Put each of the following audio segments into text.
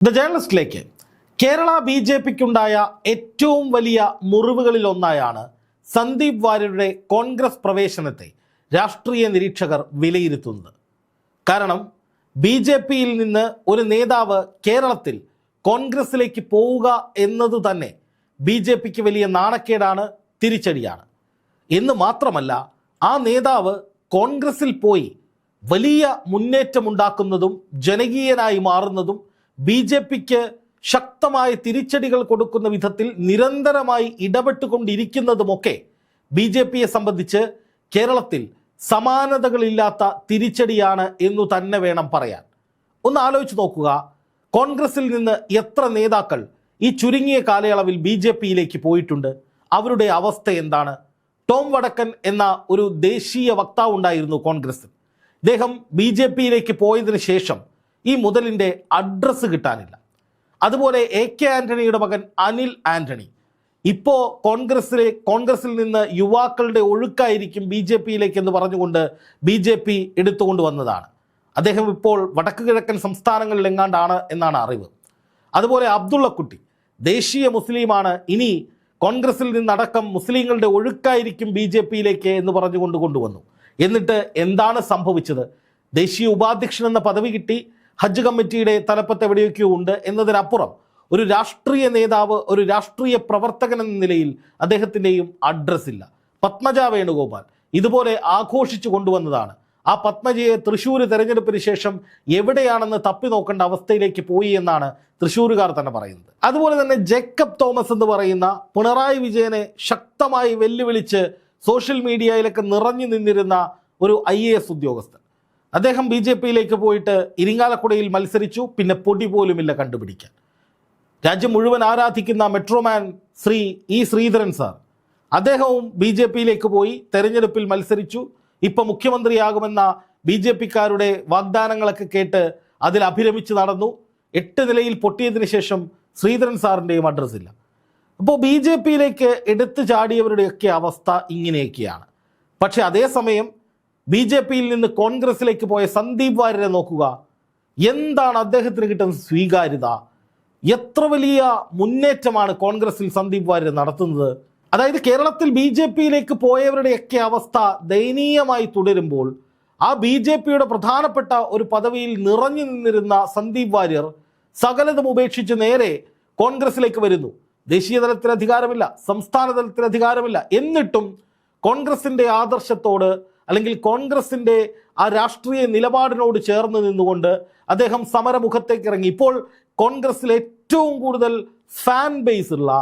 The ജേർണലിസ്റ്റിലേക്ക് Kerala B J പിക്കുണ്ടായ ഏറ്റവും വലിയ മുറിവുകളിൽ ഒന്നായാണ് സന്ദീപ് വാര്യരുടെ കോൺഗ്രസ് പ്രവേശനത്തെ രാഷ്ട്രീയ നിരീക്ഷകർ വിലയിരുത്തുന്നത്. കാരണം ബി ജെ പിയിൽ നിന്ന് ഒരു നേതാവ് കേരളത്തിൽ കോൺഗ്രസിലേക്ക് പോവുക എന്നത് തന്നെ ബി ജെ പിക്ക് വലിയ നാണക്കേടാണ് തിരിച്ചടിയാണ്. എന്ന് മാത്രമല്ല ആ നേതാവ് കോൺഗ്രസിൽ പോയി വലിയ മുന്നേറ്റമുണ്ടാക്കുന്നതും ജനകീയനായി മാറുന്നതും ബി ജെ പിക്ക് ശക്തമായ തിരിച്ചടികൾ കൊടുക്കുന്ന വിധത്തിൽ നിരന്തരമായി ഇടപെട്ടുകൊണ്ടിരിക്കുന്നതുമൊക്കെ ബി ജെ പിയെ സംബന്ധിച്ച് കേരളത്തിൽ സമാനതകളില്ലാത്ത തിരിച്ചടിയാണ് എന്നു തന്നെ വേണം പറയാൻ. ഒന്ന് ആലോചിച്ച് നോക്കുക. കോൺഗ്രസിൽ നിന്ന് എത്ര നേതാക്കൾ ഈ ചുരുങ്ങിയ കാലയളവിൽ ബി ജെ പിയിലേക്ക് പോയിട്ടുണ്ട്? അവരുടെ അവസ്ഥ എന്താണ്? ടോം വടക്കൻ എന്ന ഒരു ദേശീയ വക്താവ് ഉണ്ടായിരുന്നു കോൺഗ്രസിൽ. ഇദ്ദേഹം ബി ജെ പിയിലേക്ക് പോയതിനു ശേഷം ഈ മുതലിന്റെ അഡ്രസ്സ് കിട്ടാനില്ല. അതുപോലെ എ കെ ആന്റണിയുടെ മകൻ അനിൽ ആന്റണി. ഇപ്പോൾ കോൺഗ്രസിലെ കോൺഗ്രസിൽ നിന്ന് യുവാക്കളുടെ ഒഴുക്കായിരിക്കും ബി ജെ പിയിലേക്ക് എന്ന് പറഞ്ഞുകൊണ്ട് ബി ജെ പി എടുത്തുകൊണ്ട് വന്നതാണ്. അദ്ദേഹം ഇപ്പോൾ വടക്ക് കിഴക്കൻ സംസ്ഥാനങ്ങളിൽ എങ്ങാണ്ടാണ് എന്നാണ് അറിവ്. അതുപോലെ അബ്ദുള്ളക്കുട്ടി ദേശീയ മുസ്ലിമാണ്. ഇനി കോൺഗ്രസിൽ നിന്നടക്കം മുസ്ലിങ്ങളുടെ ഒഴുക്കായിരിക്കും ബി ജെ പിയിലേക്ക് എന്ന് പറഞ്ഞുകൊണ്ട് കൊണ്ടുവന്നു. എന്നിട്ട് എന്താണ് സംഭവിച്ചത്? ദേശീയ ഉപാധ്യക്ഷൻ എന്ന പദവി കിട്ടി. ഹജ്ജ് കമ്മിറ്റിയുടെ തലപ്പത്ത് എവിടെയൊക്കെയോ ഉണ്ട് എന്നതിനപ്പുറം ഒരു രാഷ്ട്രീയ നേതാവ് ഒരു രാഷ്ട്രീയ പ്രവർത്തകൻ എന്ന നിലയിൽ അദ്ദേഹത്തിന്റെയും അഡ്രസ് ഇല്ല. പത്മജ വേണുഗോപാൽ ഇതുപോലെ ആഘോഷിച്ചു കൊണ്ടുവന്നതാണ്. ആ പത്മജയെ തൃശ്ശൂർ തെരഞ്ഞെടുപ്പിന് ശേഷം എവിടെയാണെന്ന് തപ്പി നോക്കേണ്ട അവസ്ഥയിലേക്ക് പോയി എന്നാണ് തൃശ്ശൂരുകാർ തന്നെ പറയുന്നത്. അതുപോലെ തന്നെ ജേക്കബ് തോമസ് എന്ന് പറയുന്ന പിണറായി വിജയനെ ശക്തമായി വെല്ലുവിളിച്ച് സോഷ്യൽ മീഡിയയിലൊക്കെ നിറഞ്ഞു നിന്നിരുന്ന ഒരു ഐ ഉദ്യോഗസ്ഥൻ. അദ്ദേഹം ബി ജെ പിയിലേക്ക് പോയിട്ട് ഇരിങ്ങാലക്കുടയിൽ മത്സരിച്ചു. പിന്നെ പൊടി പോലുമില്ല കണ്ടുപിടിക്കാൻ. രാജ്യം മുഴുവൻ ആരാധിക്കുന്ന metro man Shri E Sreedharan sir. അദ്ദേഹവും ബി ജെ പിയിലേക്ക് പോയി തെരഞ്ഞെടുപ്പിൽ മത്സരിച്ചു. ഇപ്പം മുഖ്യമന്ത്രിയാകുമെന്ന ബി ജെ പിക്കാരുടെ വാഗ്ദാനങ്ങളൊക്കെ കേട്ട് അതിൽ അഭിരമിച്ച് നടന്നു. എട്ട് നിലയിൽ പൊട്ടിയതിനു ശേഷം ശ്രീധരൻ സാറിന്റെയും അഡ്രസ് ഇല്ല. അപ്പോൾ ബി ജെ പിയിലേക്ക് എടുത്തു ചാടിയവരുടെയൊക്കെ അവസ്ഥ ഇങ്ങനെയൊക്കെയാണ്. പക്ഷേ അതേസമയം ബി ജെ പിയിൽ നിന്ന് കോൺഗ്രസിലേക്ക് പോയ സന്ദീപ് വാര്യരെ നോക്കുക. എന്താണ് അദ്ദേഹത്തിന് കിട്ടുന്ന സ്വീകാര്യത? എത്ര വലിയ മുന്നേറ്റമാണ് കോൺഗ്രസിൽ സന്ദീപ് വാര്യർ നടത്തുന്നത്? അതായത് കേരളത്തിൽ ബി ജെ പിയിലേക്ക് പോയവരുടെയൊക്കെ അവസ്ഥ ദയനീയമായി തുടരുമ്പോൾ ആ ബി ജെ പിയുടെ പ്രധാനപ്പെട്ട ഒരു പദവിയിൽ നിറഞ്ഞു നിന്നിരുന്ന സന്ദീപ് വാര്യർ സകലതും ഉപേക്ഷിച്ച് നേരെ കോൺഗ്രസിലേക്ക് വരുന്നു. ദേശീയ തലത്തിൽ അധികാരമില്ല സംസ്ഥാന തലത്തിൽ അധികാരമില്ല. എന്നിട്ടും കോൺഗ്രസിന്റെ ആദർശത്തോട് അല്ലെങ്കിൽ കോൺഗ്രസിന്റെ ആ രാഷ്ട്രീയ നിലപാടിനോട് ചേർന്ന് നിന്നുകൊണ്ട് അദ്ദേഹം സമരമുഖത്തേക്ക് ഇറങ്ങി. ഇപ്പോൾ കോൺഗ്രസിൽ ഏറ്റവും കൂടുതൽ ഫാൻ ബേസ് ഉള്ള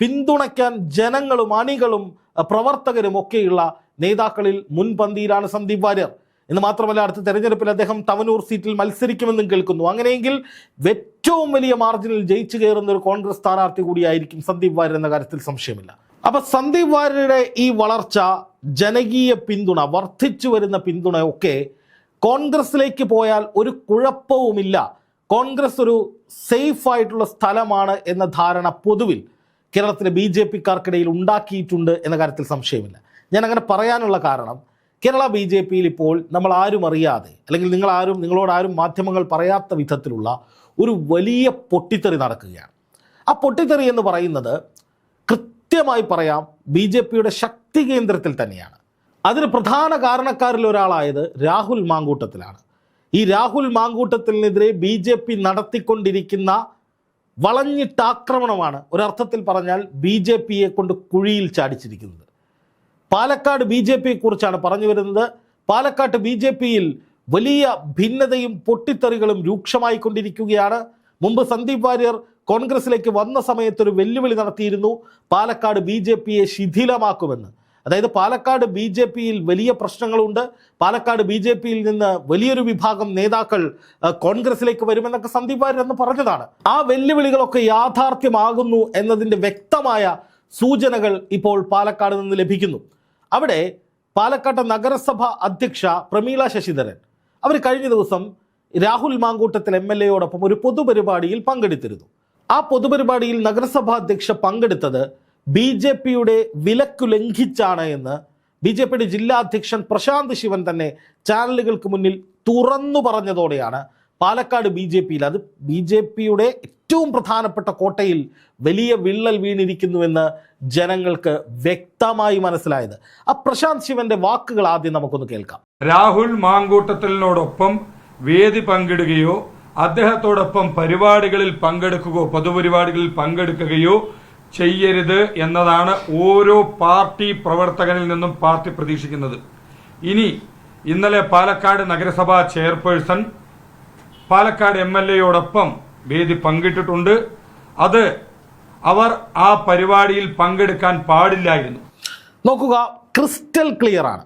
പിന്തുണയ്ക്കാൻ ജനങ്ങളും അണികളും പ്രവർത്തകരും ഒക്കെയുള്ള നേതാക്കളിൽ മുൻപന്തിയിലാണ് സന്ദീപ് വാര്യർ. എന്ന് മാത്രമല്ല അടുത്ത തെരഞ്ഞെടുപ്പിൽ അദ്ദേഹം തവനൂർ സീറ്റിൽ മത്സരിക്കുമെന്നും കേൾക്കുന്നു. അങ്ങനെയെങ്കിൽ ഏറ്റവും വലിയ മാർജിനിൽ ജയിച്ചു കയറുന്ന ഒരു കോൺഗ്രസ് സ്ഥാനാർത്ഥി കൂടിയായിരിക്കും സന്ദീപ് വാര്യർ എന്ന കാര്യത്തിൽ സംശയമില്ല. അപ്പൊ സന്ദീപ് വാര്യരുടെ ഈ വളർച്ച ജനകീയ പിന്തുണ വർദ്ധിച്ചു വരുന്ന പിന്തുണയൊക്കെ കോൺഗ്രസിലേക്ക് പോയാൽ ഒരു കുഴപ്പവുമില്ല. കോൺഗ്രസ് ഒരു സേഫ് ആയിട്ടുള്ള സ്ഥലമാണ് എന്ന ധാരണ പൊതുവിൽ കേരളത്തിലെ ബി ജെ പിക്കാർക്കിടയിൽ ഉണ്ടാക്കിയിട്ടുണ്ട് എന്ന കാര്യത്തിൽ സംശയമില്ല. ഞാൻ അങ്ങനെ പറയാനുള്ള കാരണം കേരള ബി ജെ പിയിൽ ഇപ്പോൾ നമ്മൾ ആരും അറിയാതെ അല്ലെങ്കിൽ നിങ്ങൾ ആരും നിങ്ങളോട് ആരും മാധ്യമങ്ങൾ പറയാത്ത വിധത്തിലുള്ള ഒരു വലിയ പൊട്ടിത്തെറി നടക്കുകയാണ്. ആ പൊട്ടിത്തെറി എന്ന് പറയുന്നത് കൃത്യമായി പറയാം ബി ജെ പിയുടെ ശക്തി കേന്ദ്രത്തിൽ തന്നെയാണ്. അതിന് പ്രധാന കാരണക്കാരിൽ ഒരാളായത് രാഹുൽ മാങ്കൂട്ടത്തിലാണ്. ഈ രാഹുൽ മാങ്കൂട്ടത്തിനെതിരെ ബി ജെ പി നടത്തിക്കൊണ്ടിരിക്കുന്ന വളഞ്ഞിട്ടാക്രമണമാണ് ഒരർത്ഥത്തിൽ പറഞ്ഞാൽ ബി ജെ പിയെ കൊണ്ട് കുഴിയിൽ ചാടിച്ചിരിക്കുന്നത്. പാലക്കാട് ബി ജെ പിയെ കുറിച്ചാണ് പറഞ്ഞു വരുന്നത്. പാലക്കാട്ട് ബി ജെ പിയിൽ വലിയ ഭിന്നതയും പൊട്ടിത്തെറികളും രൂക്ഷമായി കൊണ്ടിരിക്കുകയാണ്. മുമ്പ് സന്ദീപ് വാര്യർ കോൺഗ്രസിലേക്ക് വന്ന സമയത്തൊരു വെല്ലുവിളി നടത്തിയിരുന്നു. പാലക്കാട് ബി ജെ പിയെ ശിഥിലമാക്കുമെന്ന്. അതായത് പാലക്കാട് ബി ജെ പിയിൽ വലിയ പ്രശ്നങ്ങളുണ്ട്. പാലക്കാട് ബി ജെ പിയിൽ നിന്ന് വലിയൊരു വിഭാഗം നേതാക്കൾ കോൺഗ്രസിലേക്ക് വരുമെന്നൊക്കെ സന്ദീപ് വാര്യർ എന്ന് പറഞ്ഞതാണ്. ആ വെല്ലുവിളികളൊക്കെ യാഥാർത്ഥ്യമാകുന്നു എന്നതിന്റെ വ്യക്തമായ സൂചനകൾ ഇപ്പോൾ പാലക്കാട് നിന്ന് ലഭിക്കുന്നു. അവിടെ പാലക്കാട്ട് നഗരസഭ അധ്യക്ഷ പ്രമീള ശശിധരൻ അവർ കഴിഞ്ഞ ദിവസം രാഹുൽ മാങ്കൂട്ടത്തിൽ എം എൽ എയോടൊപ്പം ഒരു പൊതുപരിപാടിയിൽ പങ്കെടുത്തിരുന്നു. ആ പൊതുപരിപാടിയിൽ നഗരസഭാ അധ്യക്ഷ പങ്കെടുത്തത് ബി ജെ പിയുടെ വിലക്കു ലംഘിച്ചാണ് എന്ന് ബി ജെ പിയുടെ ജില്ലാ അധ്യക്ഷൻ പ്രശാന്ത് ശിവൻ തന്നെ ചാനലുകൾക്ക് മുന്നിൽ തുറന്നു പറഞ്ഞതോടെയാണ് പാലക്കാട് ബി ജെ പിയിൽ. അത് ബി ജെ പിയുടെ ഏറ്റവും പ്രധാനപ്പെട്ട കോട്ടയിൽ വലിയ വിള്ളൽ വീണിരിക്കുന്നുവെന്ന് ജനങ്ങൾക്ക് വ്യക്തമായി മനസ്സിലായത്. ആ പ്രശാന്ത് ശിവന്റെ വാക്കുകൾ ആദ്യം നമുക്കൊന്ന് കേൾക്കാം. രാഹുൽ മാങ്കൂട്ടത്തിനോടൊപ്പം വേദി പങ്കിടുകയോ അദ്ദേഹത്തോടൊപ്പം പരിപാടികളിൽ പങ്കെടുക്കുകയോ പൊതുപരിപാടികളിൽ പങ്കെടുക്കുകയോ ചെയ്യരുത് എന്നതാണ് ഓരോ പാർട്ടി പ്രവർത്തകനിൽ നിന്നും പാർട്ടി പ്രതീക്ഷിക്കുന്നത്. ഇനി ഇന്നലെ പാലക്കാട് നഗരസഭാ ചെയർപേഴ്സൺ പാലക്കാട് എം എൽ എയോടൊപ്പം വേദി പങ്കിട്ടിട്ടുണ്ട്. അത് അവർ ആ പരിപാടിയിൽ പങ്കെടുക്കാൻ പാടില്ലായിരുന്നു. നോക്കുക ക്രിസ്റ്റൽ ക്ലിയർ ആണ്.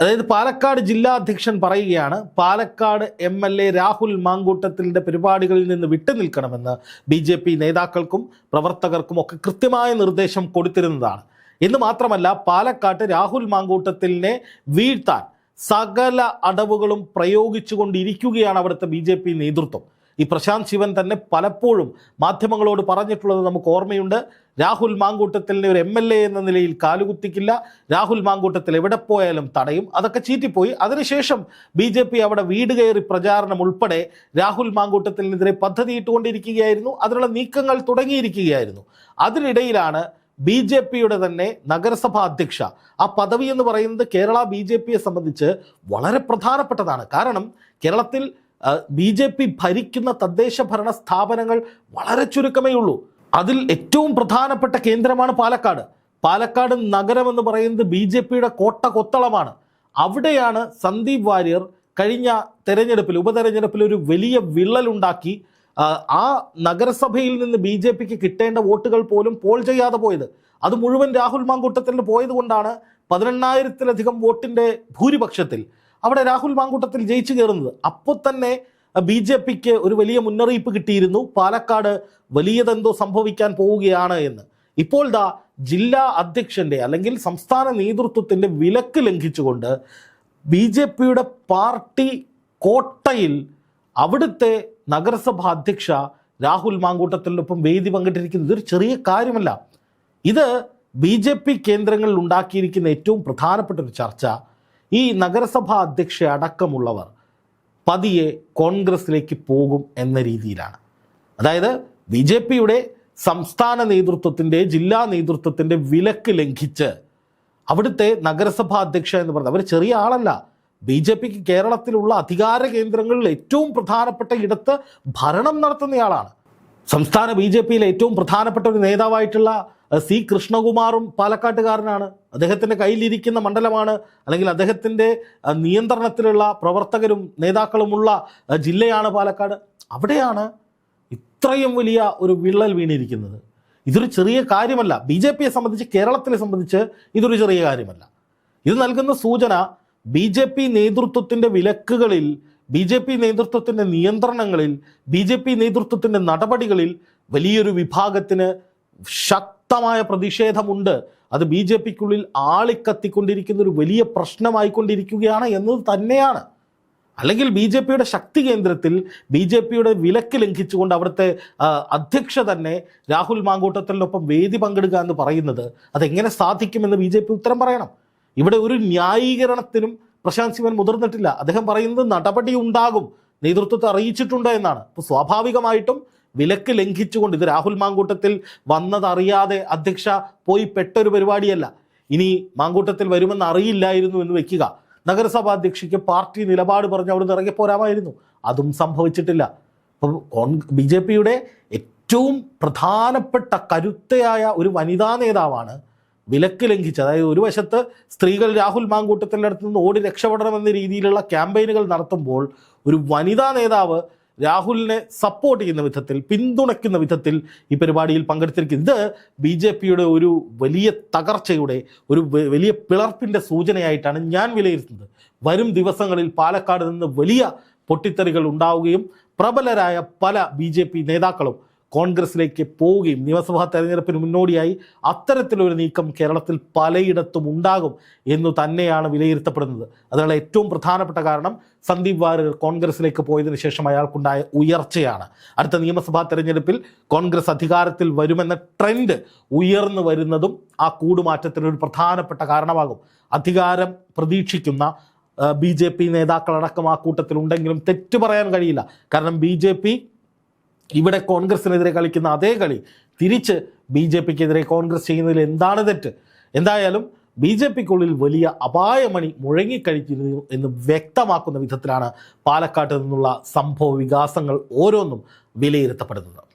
അതായത് പാലക്കാട് ജില്ലാ അധ്യക്ഷൻ പറയുകയാണ് Palakkad M L A Rahul മാങ്കൂട്ടത്തിന്റെ പരിപാടികളിൽ നിന്ന് വിട്ടുനിൽക്കണമെന്ന് ബി ജെ പി നേതാക്കൾക്കും പ്രവർത്തകർക്കും ഒക്കെ കൃത്യമായ നിർദ്ദേശം കൊടുത്തിരുന്നതാണ്. എന്ന് മാത്രമല്ല പാലക്കാട്ട് രാഹുൽ മാങ്കൂട്ടത്തിലിനെ വീഴ്ത്താൻ സകല അടവുകളും പ്രയോഗിച്ചുകൊണ്ടിരിക്കുകയാണ് അവിടുത്തെ ബി നേതൃത്വം. ഈ പ്രശാന്ത് ശിവൻ തന്നെ പലപ്പോഴും മാധ്യമങ്ങളോട് പറഞ്ഞിട്ടുള്ളത് നമുക്ക് ഓർമ്മയുണ്ട്. രാഹുൽ മാങ്കൂട്ടത്തിലിനെ ഒരു എം എൽ എ എന്ന നിലയിൽ കാലുകുത്തിക്കില്ല. രാഹുൽ മാങ്കൂട്ടത്തിൽ എവിടെ പോയാലും തടയും. അതൊക്കെ ചീറ്റിപ്പോയി. അതിനുശേഷം ബി ജെ പി അവിടെ വീട് കയറി പ്രചാരണം ഉൾപ്പെടെ രാഹുൽ മാങ്കൂട്ടത്തിനെതിരെ പദ്ധതി ഇട്ടുകൊണ്ടിരിക്കുകയായിരുന്നു അതിനുള്ള നീക്കങ്ങൾ തുടങ്ങിയിരിക്കുകയായിരുന്നു. അതിനിടയിലാണ് ബി ജെ പിയുടെ തന്നെ നഗരസഭാ അധ്യക്ഷ. ആ പദവി എന്ന് പറയുന്നത് കേരള ബി ജെ പിയെ സംബന്ധിച്ച് വളരെ പ്രധാനപ്പെട്ടതാണ്. കാരണം കേരളത്തിൽ ബി ജെ പി ഭരിക്കുന്ന തദ്ദേശ ഭരണ സ്ഥാപനങ്ങൾ വളരെ ചുരുക്കമേ ഉള്ളൂ. അതിൽ ഏറ്റവും പ്രധാനപ്പെട്ട കേന്ദ്രമാണ് പാലക്കാട്. പാലക്കാട് നഗരം എന്ന് പറയുന്നത് ബി ജെ പിയുടെ കോട്ട കൊത്തളമാണ്. അവിടെയാണ് സന്ദീപ് വാര്യർ കഴിഞ്ഞ തെരഞ്ഞെടുപ്പിൽ ഉപതെരഞ്ഞെടുപ്പിൽ ഒരു വലിയ വിള്ളലുണ്ടാക്കി ആ, നഗരസഭയിൽ നിന്ന് ബി ജെ പിക്ക് കിട്ടേണ്ട വോട്ടുകൾ പോലും പോൾ ചെയ്യാതെ പോയത്. അത് മുഴുവൻ രാഹുൽ മാങ്കൂട്ടത്തിൽ പോയത് കൊണ്ടാണ് പതിനെണ്ണായിരത്തിലധികം വോട്ടിന്റെ ഭൂരിപക്ഷത്തിൽ അവിടെ രാഹുൽ മാങ്കൂട്ടത്തിൽ ജയിച്ചു കയറുന്നത്. അപ്പോൾ തന്നെ ബി ജെ പിക്ക് ഒരു വലിയ മുന്നറിയിപ്പ് കിട്ടിയിരുന്നു. പാലക്കാട് വലിയതെന്തോ സംഭവിക്കാൻ പോവുകയാണ് എന്ന്. ഇപ്പോൾ ദാ ജില്ലാ അധ്യക്ഷന്റെ അല്ലെങ്കിൽ സംസ്ഥാന നേതൃത്വത്തിന്റെ വിലക്ക് ലംഘിച്ചുകൊണ്ട് ബി ജെ പിയുടെ പാർട്ടി കോട്ടയിൽ അവിടുത്തെ നഗരസഭാ അധ്യക്ഷ രാഹുൽ മാങ്കൂട്ടത്തിനൊപ്പം വേദി പങ്കിട്ടിരിക്കുന്നത് ഇതൊരു ചെറിയ കാര്യമല്ല. ഇത് ബി ജെ പി കേന്ദ്രങ്ങളിൽ ഉണ്ടാക്കിയിരിക്കുന്ന ഏറ്റവും പ്രധാനപ്പെട്ട ഒരു ചർച്ച. ഈ നഗരസഭാ അധ്യക്ഷ അടക്കമുള്ളവർ പതിയെ കോൺഗ്രസിലേക്ക് പോകും എന്ന രീതിയിലാണ്. അതായത് ബി ജെ പിയുടെ സംസ്ഥാന നേതൃത്വത്തിന്റെ ജില്ലാ നേതൃത്വത്തിന്റെ വിലക്ക് ലംഘിച്ച് അവിടുത്തെ നഗരസഭാ അധ്യക്ഷ എന്ന് പറഞ്ഞത് അവർ ചെറിയ ആളല്ല. ബി ജെ പിക്ക് കേരളത്തിലുള്ള അധികാര കേന്ദ്രങ്ങളിൽ ഏറ്റവും പ്രധാനപ്പെട്ട ഇടത്ത് ഭരണം നടത്തുന്നയാളാണ് സംസ്ഥാന ബി ജെ പിയിലെ ഏറ്റവും പ്രധാനപ്പെട്ട ഒരു നേതാവായിട്ടുള്ള സി കൃഷ്ണകുമാറും പാലക്കാട്ടുകാരനാണ്. അദ്ദേഹത്തിന്റെ കയ്യിലിരിക്കുന്ന മണ്ഡലമാണ് അല്ലെങ്കിൽ അദ്ദേഹത്തിന്റെ നിയന്ത്രണത്തിലുള്ള പ്രവർത്തകരും നേതാക്കളുമുള്ള ജില്ലയാണ് പാലക്കാട്. അവിടെയാണ് ഇത്രയും വലിയ ഒരു വിള്ളൽ വീണിരിക്കുന്നത്. ഇതൊരു ചെറിയ കാര്യമല്ല. ബി ജെ പിയെ സംബന്ധിച്ച് കേരളത്തിനെ സംബന്ധിച്ച് ഇതൊരു ചെറിയ കാര്യമല്ല. ഇത് നൽകുന്ന സൂചന ബി ജെ പി നേതൃത്വത്തിന്റെ വിലക്കുകളിൽ ബി ജെ പി നേതൃത്വത്തിന്റെ നിയന്ത്രണങ്ങളിൽ ബി ജെ പി നേതൃത്വത്തിന്റെ നടപടികളിൽ വലിയൊരു വിഭാഗത്തിന് ശക്തമായ പ്രതിഷേധമുണ്ട്. അത് ബി ജെ പിക്കുള്ളിൽ ആളിക്കത്തിക്കൊണ്ടിരിക്കുന്ന ഒരു വലിയ പ്രശ്നമായിക്കൊണ്ടിരിക്കുകയാണ് എന്നത് തന്നെയാണ്. അല്ലെങ്കിൽ ബി ജെ പിയുടെ ശക്തി കേന്ദ്രത്തിൽ ബി ജെ പിയുടെ വിലക്ക് ലംഘിച്ചുകൊണ്ട് അവിടുത്തെ അധ്യക്ഷ തന്നെ രാഹുൽ മാങ്കൂട്ടത്തിനൊപ്പം വേദി പങ്കെടുക്കുക എന്ന് പറയുന്നത് അതെങ്ങനെ സാധിക്കുമെന്ന് ബി ജെ പി ഉത്തരം പറയണം. ഇവിടെ ഒരു ന്യായീകരണത്തിനും പ്രശാന്ത് ശിവൻ മുതിർന്നിട്ടില്ല. അദ്ദേഹം പറയുന്നത് നടപടി ഉണ്ടാകും. നേതൃത്വത്തെ അറിയിച്ചിട്ടുണ്ട് എന്നാണ്. അപ്പോൾ സ്വാഭാവികമായിട്ടും വിലക്ക് ലംഘിച്ചുകൊണ്ട് ഇത് രാഹുൽ മാങ്കൂട്ടത്തിൽ വന്നതറിയാതെ അധ്യക്ഷ പോയി പെട്ടൊരു പരിപാടിയല്ല. ഇനി മാങ്കൂട്ടത്തിൽ വരുമെന്ന് അറിയില്ലായിരുന്നു എന്ന് വെക്കുക. നഗരസഭാ അധ്യക്ഷയ്ക്ക് പാർട്ടി നിലപാട് പറഞ്ഞ് അവിടുന്ന് ഇറങ്ങിപ്പോരാമായിരുന്നു അതും സംഭവിച്ചിട്ടില്ല. അപ്പോൾ ബി ജെ പിയുടെ ഏറ്റവും പ്രധാനപ്പെട്ട കരുത്തയായ ഒരു വനിതാ നേതാവാണ് വിലക്ക് ലംഘിച്ച് അതായത് ഒരു വശത്ത് സ്ത്രീകൾ രാഹുൽ മാങ്കൂട്ടത്തിന്റെ അടുത്ത് നിന്ന് ഓടി രക്ഷപ്പെടണമെന്ന രീതിയിലുള്ള ക്യാമ്പയിനുകൾ നടത്തുമ്പോൾ ഒരു വനിതാ നേതാവ് രാഹുലിനെ സപ്പോർട്ട് ചെയ്യുന്ന വിധത്തിൽ പിന്തുണയ്ക്കുന്ന വിധത്തിൽ ഈ പരിപാടിയിൽ പങ്കെടുത്തിരിക്കുന്നത് ഇത് ബി ജെ പിയുടെ ഒരു വലിയ തകർച്ചയുടെ ഒരു വലിയ പിളർപ്പിന്റെ സൂചനയായിട്ടാണ് ഞാൻ വിലയിരുത്തുന്നത്. വരും ദിവസങ്ങളിൽ പാലക്കാട് നിന്ന് വലിയ പൊട്ടിത്തെറികൾ ഉണ്ടാവുകയും പ്രബലരായ പല ബി നേതാക്കളും കോൺഗ്രസിലേക്ക് പോവുകയും നിയമസഭാ തെരഞ്ഞെടുപ്പിന് മുന്നോടിയായി അത്തരത്തിലൊരു നീക്കം കേരളത്തിൽ പലയിടത്തും ഉണ്ടാകും എന്നു തന്നെയാണ് വിലയിരുത്തപ്പെടുന്നത്. അതിനുള്ള ഏറ്റവും പ്രധാനപ്പെട്ട കാരണം സന്ദീപ് വാര്യർ കോൺഗ്രസിലേക്ക് പോയതിനു ശേഷം അയാൾക്കുണ്ടായ ഉയർച്ചയാണ്. അടുത്ത നിയമസഭാ തെരഞ്ഞെടുപ്പിൽ കോൺഗ്രസ് അധികാരത്തിൽ വരുമെന്ന ട്രെൻഡ് ഉയർന്നു വരുന്നതും ആ കൂടുമാറ്റത്തിനൊരു പ്രധാനപ്പെട്ട കാരണമാകും. അധികാരം പ്രതീക്ഷിക്കുന്ന ബി ജെ പി നേതാക്കളടക്കം ആ കൂട്ടത്തിലുണ്ടെങ്കിലും തെറ്റു പറയാൻ കഴിയില്ല. കാരണം ബി ജെ പി ഇവിടെ കോൺഗ്രസിനെതിരെ കളിക്കുന്ന അതേ കളി തിരിച്ച് ബി ജെ പിക്കെതിരെ കോൺഗ്രസ് ചെയ്യുന്നതിൽ എന്താണ് തെറ്റ്? എന്തായാലും ബി ജെ പിക്കുള്ളിൽ വലിയ അപായമണി മുഴങ്ങിക്കഴിച്ചിരുന്നു എന്ന് വ്യക്തമാക്കുന്ന വിധത്തിലാണ് പാലക്കാട്ട് നിന്നുള്ള സംഭവ വികാസങ്ങൾ ഓരോന്നും വിലയിരുത്തപ്പെടുന്നത്.